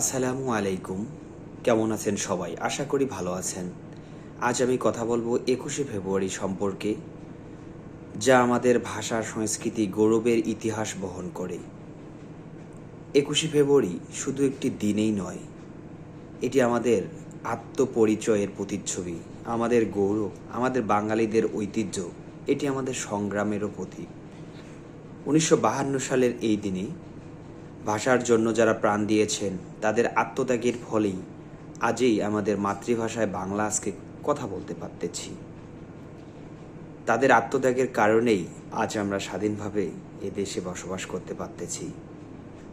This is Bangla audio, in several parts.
আসসালামু আলাইকুম। কেমন আছেন সবাই? আশা করি ভালো আছেন। আজ আমি কথা বলব একুশে ফেব্রুয়ারি সম্পর্কে, যা আমাদের ভাষা, সংস্কৃতি, গৌরবের ইতিহাস বহন করে। একুশে ফেব্রুয়ারি শুধু একটি দিনেই নয়, এটি আমাদের আত্মপরিচয়ের প্রতিচ্ছবি, আমাদের গৌরব, আমাদের বাঙালিদের ঐতিহ্য, এটি আমাদের সংগ্রামেরও প্রতীক। উনিশশো সালের এই দিনে ভাষার জন্য যারা প্রাণ দিয়েছেন, তাদের আত্মত্যাগের ফলেই আজই আমাদের মাতৃভাষায় বাংলা আজকে কথা বলতে পারতেছি। তাদের আত্মত্যাগের কারণেই আজ আমরা স্বাধীনভাবে এ দেশে বসবাস করতে পারতেছি।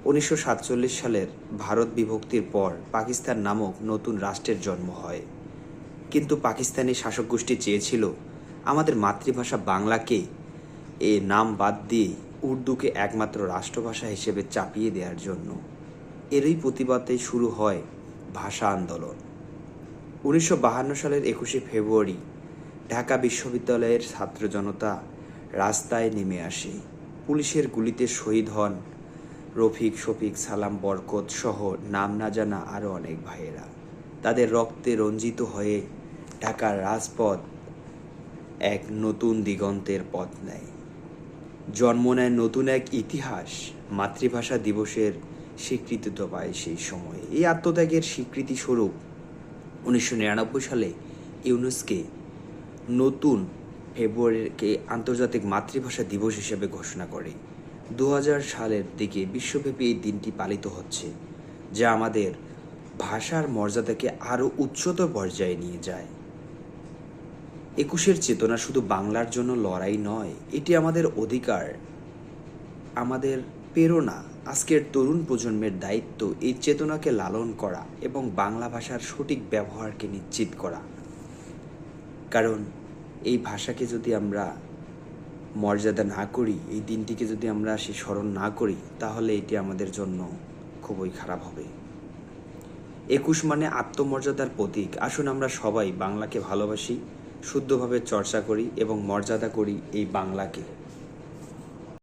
উনিশশো সাতচল্লিশ সালের ভারত বিভক্তির পর পাকিস্তান নামক নতুন রাষ্ট্রের জন্ম হয়। কিন্তু পাকিস্তানি শাসক গোষ্ঠী চেয়েছিল আমাদের মাতৃভাষা বাংলাকে এ নাম বাদ দিয়ে উর্দুকে একমাত্র রাষ্ট্রভাষা হিসেবে চাপিয়ে দেওয়ার জন্য এরই প্রতিবাদে শুরু হয় ভাষা আন্দোলন। উনিশশো সালের একুশে ফেব্রুয়ারি ঢাকা বিশ্ববিদ্যালয়ের ছাত্র জনতা রাস্তায় নেমে আসে। পুলিশের গুলিতে শহীদ হন রফিক, শফিক, সালাম, বরকত সহ নাম না জানা আরও অনেক ভাইয়েরা। তাদের রক্তে রঞ্জিত হয়ে ঢাকার রাজপথ এক নতুন দিগন্তের পথ নেয়। জন্ম নেয় নতুন এক ইতিহাস, মাতৃভাষা দিবসের স্বীকৃতি তো পায় সেই সময়ে। এই আত্মত্যাগের স্বীকৃতি স্বরূপ উনিশশো নিরানব্বই সালে ইউনেস্কে নতুন ফেব্রুয়ারিকে আন্তর্জাতিক মাতৃভাষা দিবস হিসেবে ঘোষণা করে। দু হাজার সালের দিকে বিশ্বব্যাপী এই দিনটি পালিত হচ্ছে, যা আমাদের ভাষার মর্যাদাকে আরও উচ্চতর পর্যায়ে নিয়ে যায়। একুশের চেতনা শুধু বাংলার জন্য লড়াই নয়, এটি আমাদের অধিকার, আমাদের প্রেরণা। আজকের তরুণ প্রজন্মের দায়িত্ব এই চেতনাকে লালন করা এবং বাংলা ভাষার সঠিক ব্যবহারকে নিশ্চিত করা। কারণ এই ভাষাকে যদি আমরা মর্যাদা না করি, এই দিনটিকে যদি আমরা সে স্মরণ না করি, তাহলে এটি আমাদের জন্য খুবই খারাপ হবে। একুশ মানে আত্মমর্যাদার প্রতীক। আসুন আমরা সবাই বাংলাকে ভালোবাসি শুদ্ধভাবে চর্চা করি এবং মর্যাদা করি এই বাংলাকে।